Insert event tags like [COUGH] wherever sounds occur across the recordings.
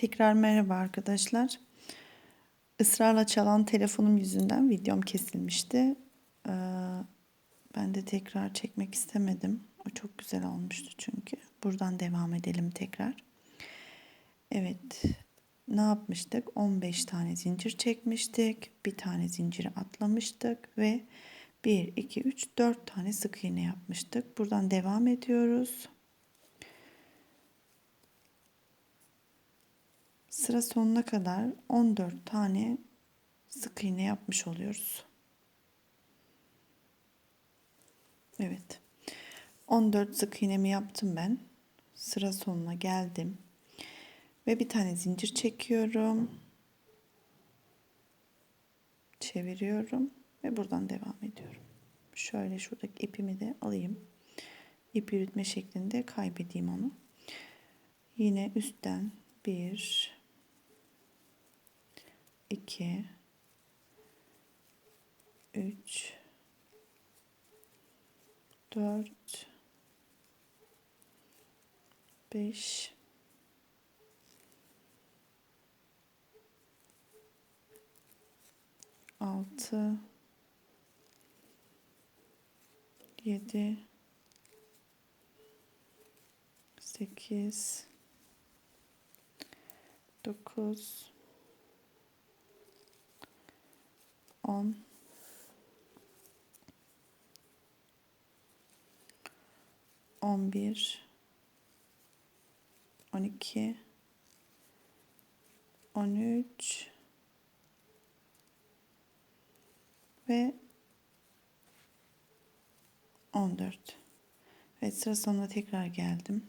Tekrar merhaba arkadaşlar. Israrla çalan telefonum yüzünden videom kesilmişti. Ee, ben de tekrar çekmek istemedim. O çok güzel olmuştu çünkü. Buradan devam edelim tekrar. Evet. Ne yapmıştık? 15 tane zincir çekmiştik. Bir tane zinciri atlamıştık ve 1, 2, 3, 4 tane sık iğne yapmıştık. Buradan devam ediyoruz. Sıra sonuna kadar 14 tane sık iğne yapmış oluyoruz. Evet. 14 sık iğnemi yaptım ben. Sıra sonuna geldim. Ve bir tane zincir çekiyorum. Çeviriyorum ve buradan devam ediyorum. Şöyle şuradaki ipimi de alayım. İp yürütme şeklinde kaybedeyim onu. Yine üstten bir 2 3 4 5 6 7 8 9 10 11 12 13 ve 14 Evet sıra sonuna tekrar geldim.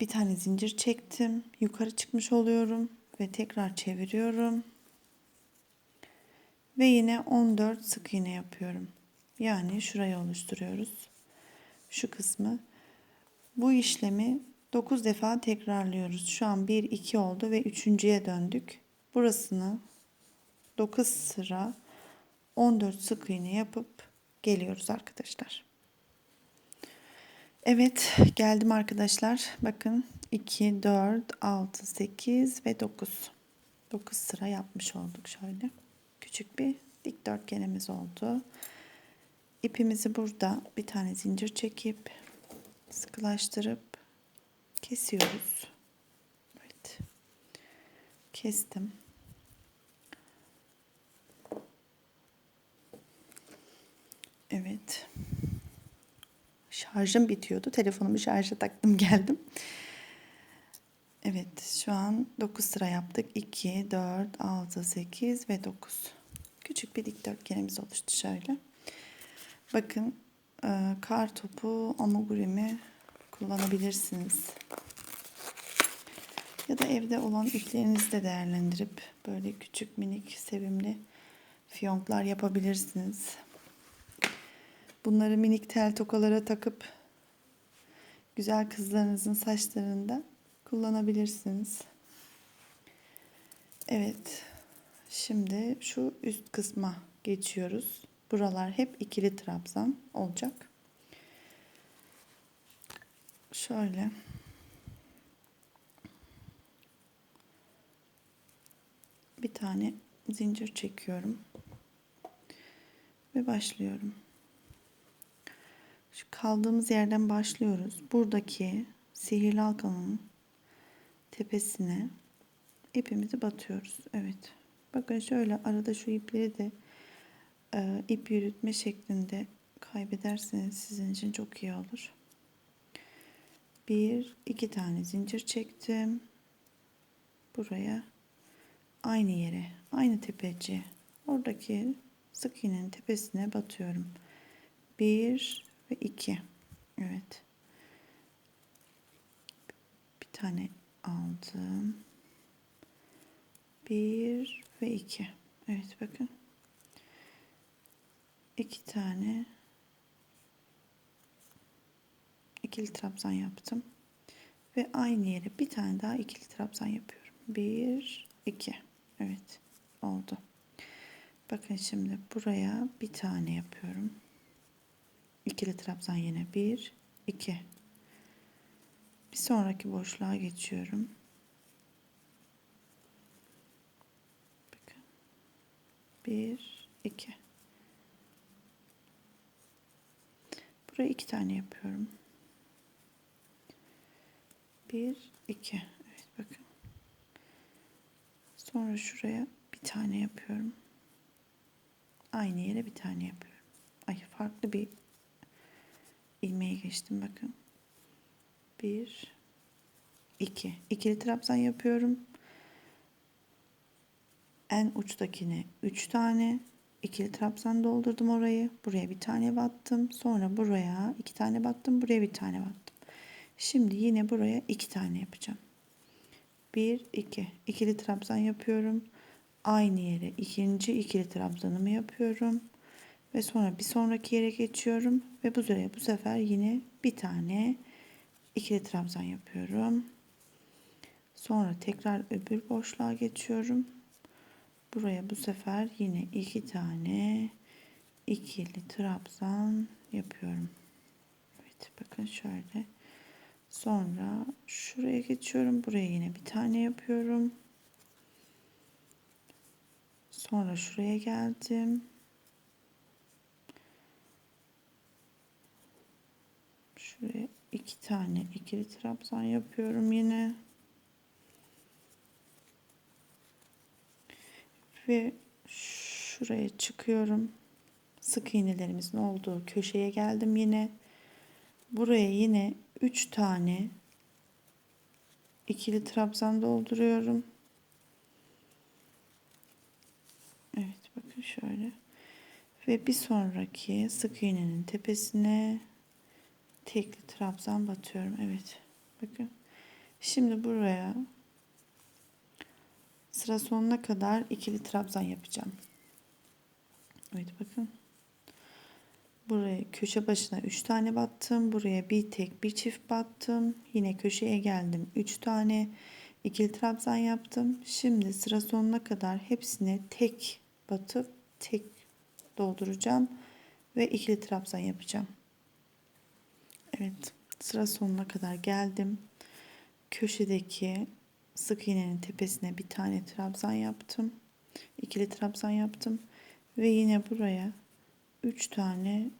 Bir tane zincir çektim. Yukarı çıkmış oluyorum ve tekrar çeviriyorum. Ve yine 14 sık iğne yapıyorum. Yani şurayı oluşturuyoruz. Şu kısmı. Bu işlemi 9 defa tekrarlıyoruz. Şu an 1 2 oldu ve üçüncüye döndük. Burasını 9 sıra 14 sık iğne yapıp geliyoruz arkadaşlar. Evet geldim arkadaşlar. Bakın 2, 4, 6, 8 ve 9. 9 sıra yapmış olduk şöyle. Küçük bir dikdörtgenimiz oldu. İpimizi burada bir tane zincir çekip sıkılaştırıp kesiyoruz. Evet. Kestim. Evet. Şarjım bitiyordu. Telefonumu şarja taktım [LAUGHS] geldim. Evet şu an 9 sıra yaptık. 2, 4, 6, 8 ve 9. Küçük bir dikdörtgenimiz oluştu şöyle. Bakın e, kar topu amigurumi kullanabilirsiniz. Ya da evde olan iplerinizi de değerlendirip böyle küçük minik sevimli fiyonklar yapabilirsiniz. Bunları minik tel tokalara takıp güzel kızlarınızın saçlarında kullanabilirsiniz. Evet. Şimdi şu üst kısma geçiyoruz. Buralar hep ikili trabzan olacak. Şöyle. Bir tane zincir çekiyorum. Ve başlıyorum. Şu kaldığımız yerden başlıyoruz. Buradaki sihirli halkanın tepesine ipimizi batıyoruz. Evet. Bakın şöyle arada şu ipleri de e, ip yürütme şeklinde kaybederseniz sizin için çok iyi olur. Bir, iki tane zincir çektim. Buraya aynı yere, aynı tepeci. Oradaki sık iğnenin tepesine batıyorum. Bir ve iki. Evet. Bir tane aldım. Bir ve iki. Evet bakın. iki tane ikili trabzan yaptım. Ve aynı yere bir tane daha ikili trabzan yapıyorum. Bir, iki. Evet oldu. Bakın şimdi buraya bir tane yapıyorum. İkili trabzan yine bir, iki. Bir sonraki boşluğa geçiyorum. Bakın. Bir, iki. Buraya iki tane yapıyorum. Bir, iki. Evet bakın. Sonra şuraya bir tane yapıyorum. Aynı yere bir tane yapıyorum. Ay farklı bir ilmeğe geçtim bakın. Bir, iki. İkili trabzan yapıyorum. En uçtakine üç tane ikili trabzan doldurdum orayı. Buraya bir tane battım. Sonra buraya iki tane battım. Buraya bir tane battım. Şimdi yine buraya iki tane yapacağım. Bir, iki. İkili trabzan yapıyorum. Aynı yere ikinci ikili trabzanımı yapıyorum. Ve sonra bir sonraki yere geçiyorum. Ve bu üzere bu sefer yine bir tane ikili trabzan yapıyorum. Sonra tekrar öbür boşluğa geçiyorum. Buraya bu sefer yine iki tane ikili trabzan yapıyorum. Evet bakın şöyle. Sonra şuraya geçiyorum. Buraya yine bir tane yapıyorum. Sonra şuraya geldim. Şuraya iki tane ikili trabzan yapıyorum yine. Ve şuraya çıkıyorum. Sık iğnelerimizin olduğu köşeye geldim yine. Buraya yine 3 tane ikili trabzan dolduruyorum. Evet bakın şöyle. Ve bir sonraki sık iğnenin tepesine tekli trabzan batıyorum. Evet. Bakın. Şimdi buraya sıra sonuna kadar ikili trabzan yapacağım. Evet bakın. Buraya köşe başına 3 tane battım. Buraya bir tek bir çift battım. Yine köşeye geldim. 3 tane ikili trabzan yaptım. Şimdi sıra sonuna kadar hepsine tek batıp tek dolduracağım ve ikili trabzan yapacağım. Evet, sıra sonuna kadar geldim. Köşedeki sık iğnenin tepesine bir tane trabzan yaptım. İkili trabzan yaptım ve yine buraya 3 tane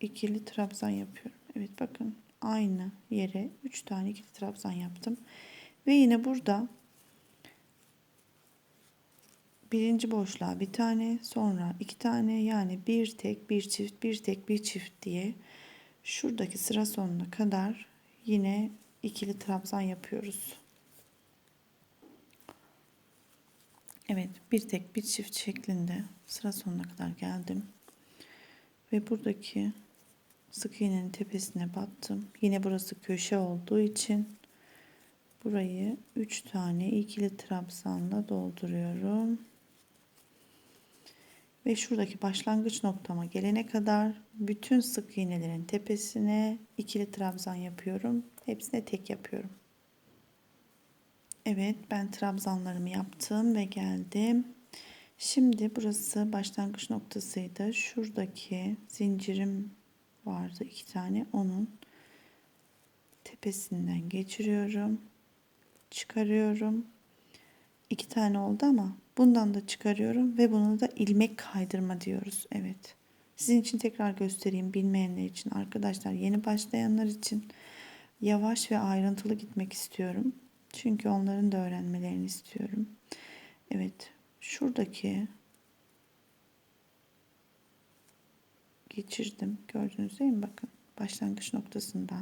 ikili trabzan yapıyorum. Evet bakın aynı yere 3 tane ikili trabzan yaptım. Ve yine burada birinci boşluğa bir tane sonra iki tane yani bir tek bir çift bir tek bir çift diye şuradaki sıra sonuna kadar yine ikili trabzan yapıyoruz. Evet bir tek bir çift şeklinde sıra sonuna kadar geldim. Ve buradaki sık iğnenin tepesine battım. Yine burası köşe olduğu için burayı 3 tane ikili trabzanla dolduruyorum. Ve şuradaki başlangıç noktama gelene kadar bütün sık iğnelerin tepesine ikili trabzan yapıyorum. Hepsine tek yapıyorum. Evet ben trabzanlarımı yaptım ve geldim. Şimdi burası başlangıç noktasıydı. Şuradaki zincirim vardı iki tane. Onun tepesinden geçiriyorum. Çıkarıyorum. İki tane oldu ama bundan da çıkarıyorum ve bunu da ilmek kaydırma diyoruz. Evet. Sizin için tekrar göstereyim bilmeyenler için arkadaşlar yeni başlayanlar için yavaş ve ayrıntılı gitmek istiyorum. Çünkü onların da öğrenmelerini istiyorum. Evet. Şuradaki geçirdim. Gördünüz değil mi? Bakın başlangıç noktasında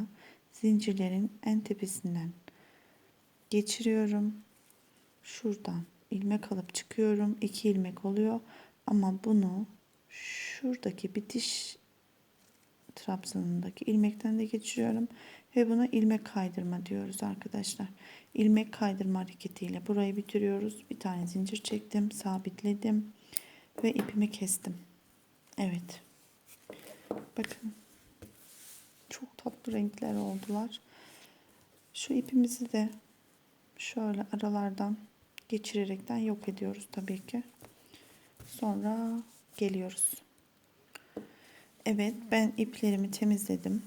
zincirlerin en tepesinden geçiriyorum. Şuradan ilmek alıp çıkıyorum. İki ilmek oluyor. Ama bunu şuradaki bitiş trabzanındaki ilmekten de geçiriyorum. Ve buna ilmek kaydırma diyoruz arkadaşlar. İlmek kaydırma hareketiyle burayı bitiriyoruz. Bir tane zincir çektim. Sabitledim. Ve ipimi kestim. Evet. Bakın. Çok tatlı renkler oldular. Şu ipimizi de şöyle aralardan geçirerekten yok ediyoruz tabii ki. Sonra geliyoruz. Evet ben iplerimi temizledim.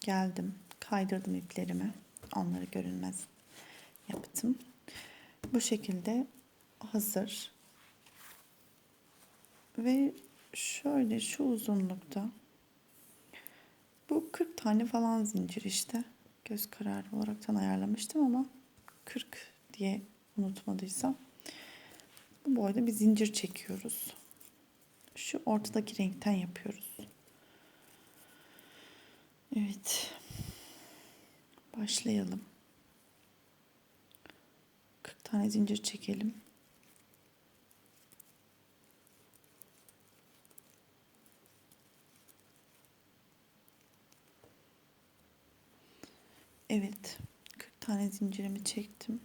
Geldim. Kaydırdım iplerimi. Onları görünmez yaptım. Bu şekilde hazır. Ve şöyle şu uzunlukta bu 40 tane falan zincir işte. Göz kararı olaraktan ayarlamıştım ama 40 diye unutmadıysam. Bu boyda bir zincir çekiyoruz. Şu ortadaki renkten yapıyoruz. Evet. Başlayalım. 40 tane zincir çekelim. Evet. 40 tane zincirimi çektim.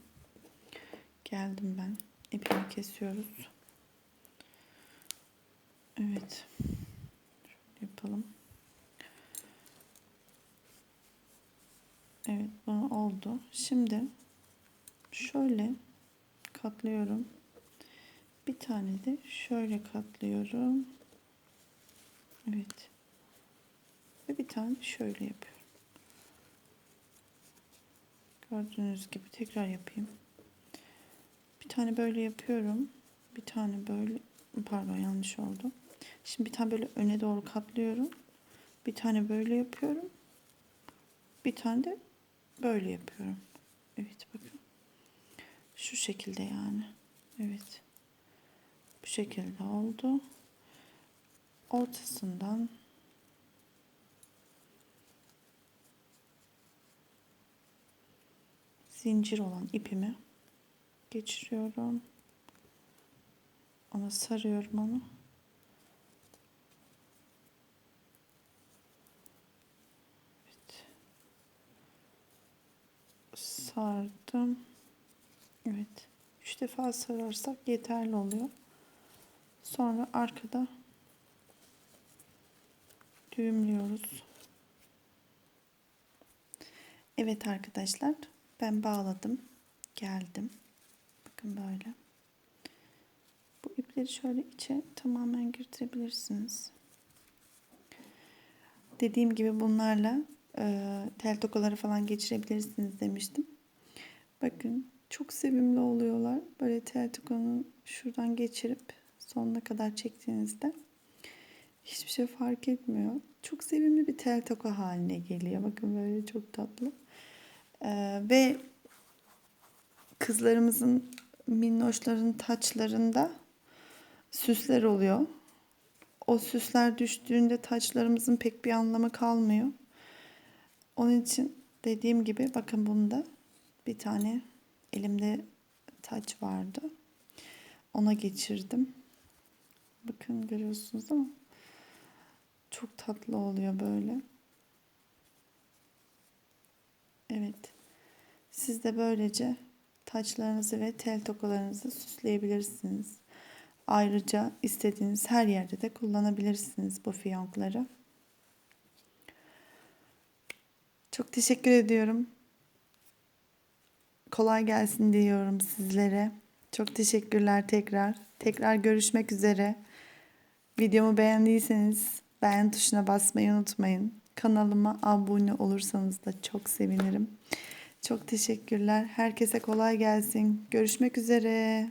Geldim ben. İpimi kesiyoruz. Evet. Şöyle yapalım. Evet bu oldu. Şimdi şöyle katlıyorum. Bir tane de şöyle katlıyorum. Evet. Ve bir tane şöyle yapıyorum. Gördüğünüz gibi tekrar yapayım. Tane böyle yapıyorum. Bir tane böyle pardon yanlış oldu. Şimdi bir tane böyle öne doğru katlıyorum. Bir tane böyle yapıyorum. Bir tane de böyle yapıyorum. Evet bakın. Şu şekilde yani. Evet. Bu şekilde oldu. Ortasından zincir olan ipimi geçiriyorum. Ona sarıyorum onu. Evet. Sardım. Evet. Üç defa sararsak yeterli oluyor. Sonra arkada düğümlüyoruz. Evet arkadaşlar ben bağladım. Geldim. Bakın böyle. Bu ipleri şöyle içe tamamen girdirebilirsiniz. Dediğim gibi bunlarla e, tel tokaları falan geçirebilirsiniz demiştim. Bakın çok sevimli oluyorlar. Böyle tel tokanı şuradan geçirip sonuna kadar çektiğinizde hiçbir şey fark etmiyor. Çok sevimli bir tel toka haline geliyor. Bakın böyle çok tatlı. Ee, ve kızlarımızın minnoşların taçlarında süsler oluyor. O süsler düştüğünde taçlarımızın pek bir anlamı kalmıyor. Onun için dediğim gibi bakın bunda bir tane elimde taç vardı. Ona geçirdim. Bakın görüyorsunuz ama çok tatlı oluyor böyle. Evet. Siz de böylece taçlarınızı ve tel tokalarınızı süsleyebilirsiniz. Ayrıca istediğiniz her yerde de kullanabilirsiniz bu fiyonkları. Çok teşekkür ediyorum. Kolay gelsin diyorum sizlere. Çok teşekkürler tekrar. Tekrar görüşmek üzere. Videomu beğendiyseniz beğen tuşuna basmayı unutmayın. Kanalıma abone olursanız da çok sevinirim. Çok teşekkürler. Herkese kolay gelsin. Görüşmek üzere.